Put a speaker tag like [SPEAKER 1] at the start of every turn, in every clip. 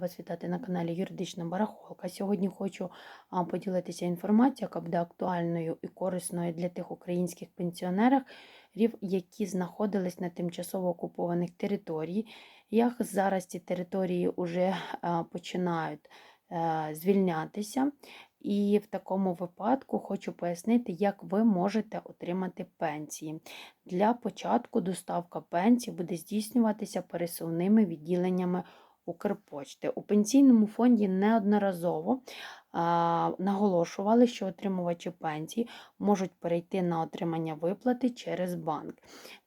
[SPEAKER 1] Вас вітати на каналі Юридична Барахолка. Сьогодні хочу поділитися інформацією, яка буде актуальною і корисною для тих українських пенсіонерів, які знаходились на тимчасово окупованих територіях. Зараз ці території вже починають е, звільнятися. І в такому випадку хочу пояснити, як ви можете отримати пенсії. Для початку доставка пенсій буде здійснюватися пересувними відділеннями Укрпочти. У пенсійному фонді неодноразово наголошували, що отримувачі пенсій можуть перейти на отримання виплати через банк.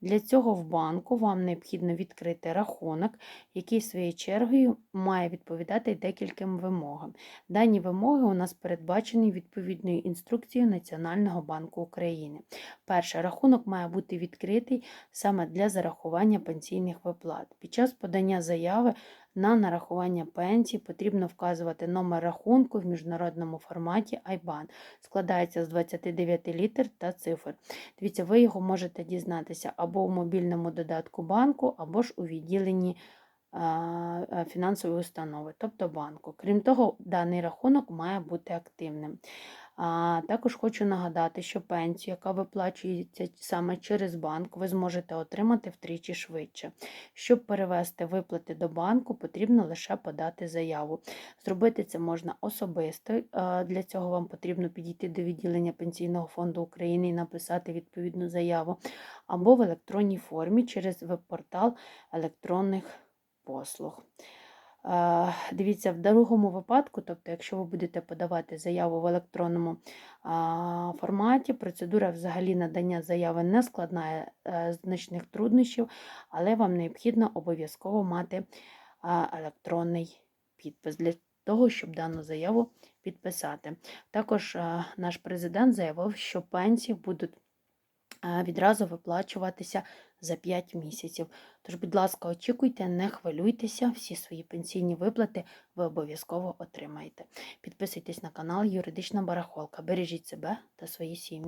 [SPEAKER 1] Для цього в банку вам необхідно відкрити рахунок, який своєю чергою має відповідати декільком вимогам. Дані вимоги у нас передбачені відповідною інструкцією Національного банку України. Перше, рахунок має бути відкритий саме для зарахування пенсійних виплат. Під час подання заяви на нарахування пенсії потрібно вказувати номер рахунку в міжнародному форматі IBAN. Складається з 29 літер та цифр. Дивіться, ви його можете дізнатися або у мобільному додатку банку, або ж у відділенні фінансової установи, тобто банку. Крім того, даний рахунок має бути активним. А Також хочу нагадати, що пенсію, яка виплачується саме через банк, ви зможете отримати втричі швидше. Щоб перевести виплати до банку, потрібно лише подати заяву. Зробити це можна особисто. Для цього вам потрібно підійти до відділення Пенсійного фонду України і написати відповідну заяву, або в електронній формі через веб-портал електронних послуг. Дивіться, в другому випадку, тобто, якщо ви будете подавати заяву в електронному форматі, процедура взагалі надання заяви не складнає е, значних труднощів, але вам необхідно обов'язково мати електронний підпис для того, щоб дану заяву підписати. Також наш президент заявив, що пенсії будуть відразу виплачуватися за 5 місяців. Тож, будь ласка, очікуйте, не хвилюйтеся, всі свої пенсійні виплати ви обов'язково отримаєте. Підписуйтесь на канал Юридична Барахолка. Бережіть себе та свої сім'ї.